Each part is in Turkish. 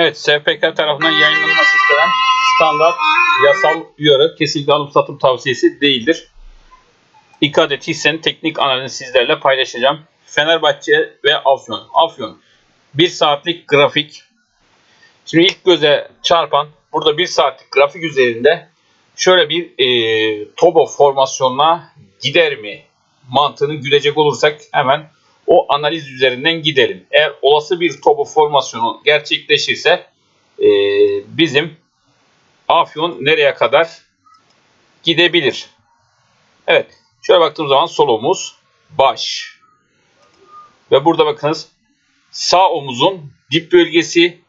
Evet, SPK tarafından yayınlanması istenen standart yasal uyarı kesinlikle alım satım tavsiyesi değildir. İki adet hissenin teknik analizini sizlerle paylaşacağım. Fenerbahçe ve Afyon. Afyon 1 saatlik grafik. Şimdi ilk göze çarpan burada 1 saatlik grafik üzerinde şöyle bir e, Tobo formasyonuna gider mi mantığını gülecek olursak hemen o analiz üzerinden gidelim. Eğer olası bir Tobo formasyonu gerçekleşirse e, bizim Afyon nereye kadar gidebilir? Evet. Şöyle baktığım zaman sol omuz, baş. Ve burada bakınız sağ omuzun dip bölgesi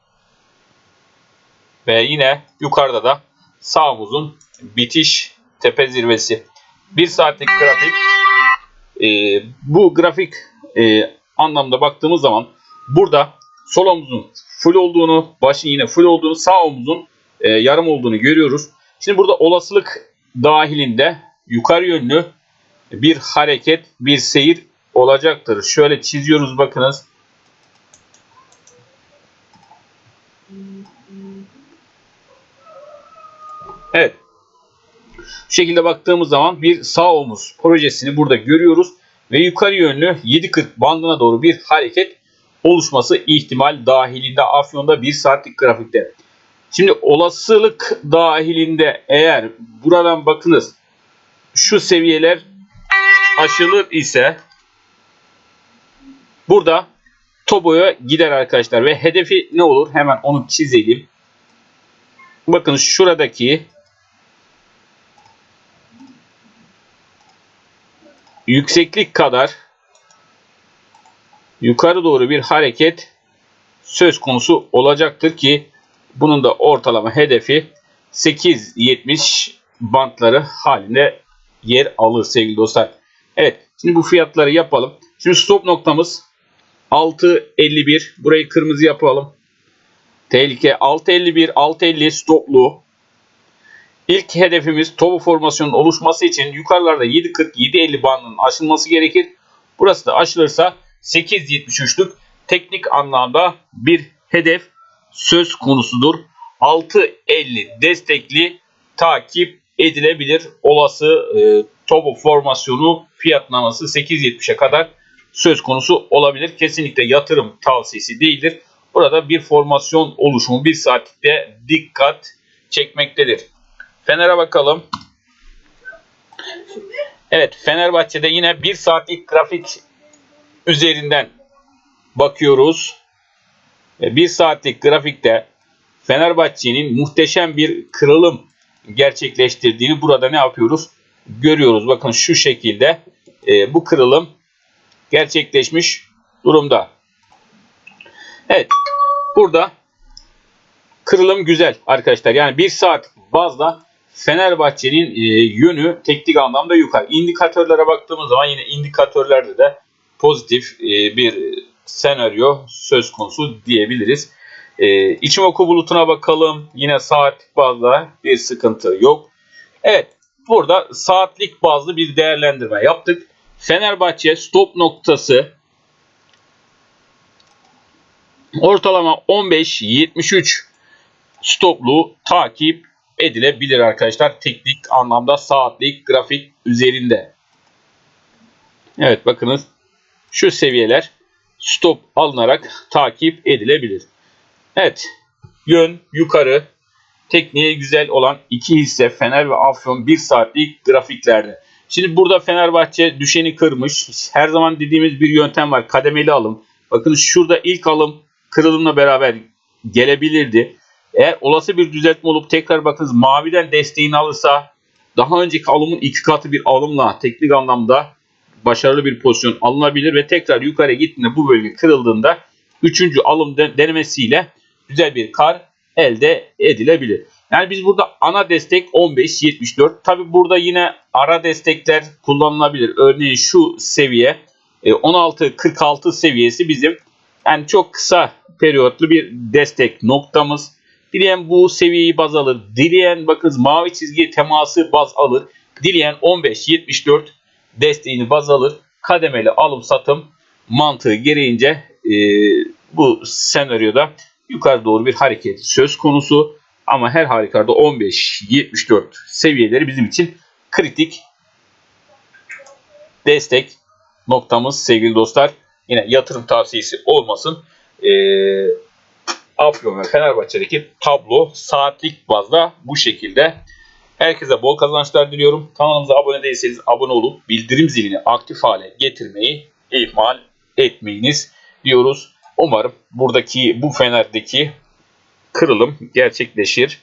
ve yine yukarıda da sağ omuzun bitiş tepe zirvesi. Bir saatlik grafik. Ee, bu grafik e, anlamda baktığımız zaman burada sol omuzun full olduğunu, başın yine full olduğunu, sağ omuzun e, yarım olduğunu görüyoruz. Şimdi burada olasılık dahilinde yukarı yönlü bir hareket, bir seyir olacaktır. Şöyle çiziyoruz bakınız. Evet. Şu şekilde baktığımız zaman bir sağ omuz projesini burada görüyoruz ve yukarı yönlü 7.40 bandına doğru bir hareket oluşması ihtimal dahilinde Afyon'da 1 saatlik grafikte. Şimdi olasılık dahilinde eğer buradan bakınız şu seviyeler aşılır ise burada Tobo'ya gider arkadaşlar ve hedefi ne olur? Hemen onu çizelim. Bakın şuradaki yükseklik kadar yukarı doğru bir hareket söz konusu olacaktır ki bunun da ortalama hedefi 8.70 bantları halinde yer alır sevgili dostlar. Evet şimdi bu fiyatları yapalım. Şimdi stop noktamız 6.51 burayı kırmızı yapalım. Tehlike 6.51 6.50 stoplu. İlk hedefimiz Tobu formasyonun oluşması için yukarılarda 7.40 7.50 bandının aşılması gerekir. Burası da aşılırsa 8.73'lük teknik anlamda bir hedef söz konusudur. 6.50 destekli takip edilebilir. Olası e, Tobo formasyonu fiyatlaması 8.70'e kadar söz konusu olabilir. Kesinlikle yatırım tavsiyesi değildir. Burada bir formasyon oluşumu bir saatlikte dikkat çekmektedir. Fener'e bakalım. Evet Fenerbahçe'de yine bir saatlik grafik üzerinden bakıyoruz. Bir saatlik grafikte Fenerbahçe'nin muhteşem bir kırılım gerçekleştirdiğini burada ne yapıyoruz? Görüyoruz. Bakın şu şekilde e, bu kırılım gerçekleşmiş durumda. Evet. Burada kırılım güzel arkadaşlar. Yani bir saat bazda Fenerbahçe'nin e, yönü teknik anlamda yukarı. İndikatörlere baktığımız zaman yine indikatörlerde de pozitif e, bir senaryo söz konusu diyebiliriz. E, İçimoku bulutuna bakalım. Yine saatlik bazda bir sıkıntı yok. Evet burada saatlik bazlı bir değerlendirme yaptık. Fenerbahçe stop noktası ortalama 15-73 stoplu takip edilebilir arkadaşlar. Teknik anlamda saatlik grafik üzerinde. Evet bakınız şu seviyeler stop alınarak takip edilebilir. Evet yön yukarı tekniğe güzel olan iki hisse Fener ve Afyon 1 saatlik grafiklerde. Şimdi burada Fenerbahçe düşeni kırmış. Her zaman dediğimiz bir yöntem var. Kademeli alım. Bakın şurada ilk alım kırılımla beraber gelebilirdi. Eğer olası bir düzeltme olup tekrar bakınız maviden desteğini alırsa daha önceki alımın iki katı bir alımla teknik anlamda başarılı bir pozisyon alınabilir ve tekrar yukarı gittiğinde bu bölge kırıldığında üçüncü alım denemesiyle güzel bir kar elde edilebilir. Yani biz burada ana destek 15.74. Tabi burada yine ara destekler kullanılabilir. Örneğin şu seviye 16.46 e, seviyesi bizim yani çok kısa periyotlu bir destek noktamız. Dileyen bu seviyeyi baz alır. Dileyen bakınız mavi çizgi teması baz alır. Dileyen 15.74 desteğini baz alır. Kademeli alım satım mantığı gereğince e, bu senaryoda yukarı doğru bir hareket söz konusu. Ama her halükarda 15-74 seviyeleri bizim için kritik destek noktamız sevgili dostlar. Yine yatırım tavsiyesi olmasın. Ee, Afyon ve Fenerbahçe'deki tablo saatlik bazda bu şekilde. Herkese bol kazançlar diliyorum. Kanalımıza abone değilseniz abone olup bildirim zilini aktif hale getirmeyi ihmal etmeyiniz diyoruz. Umarım buradaki bu Fener'deki kırılım gerçekleşir.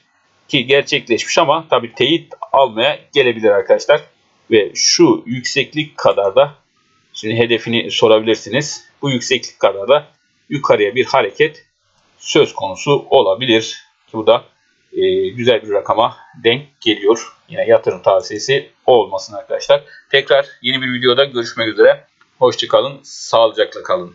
Ki gerçekleşmiş ama tabii teyit almaya gelebilir arkadaşlar. Ve şu yükseklik kadar da şimdi hedefini sorabilirsiniz. Bu yükseklik kadar da yukarıya bir hareket söz konusu olabilir. Bu da e, güzel bir rakama denk geliyor. Yine yatırım tavsiyesi olmasın arkadaşlar. Tekrar yeni bir videoda görüşmek üzere. Hoşçakalın, sağlıcakla kalın.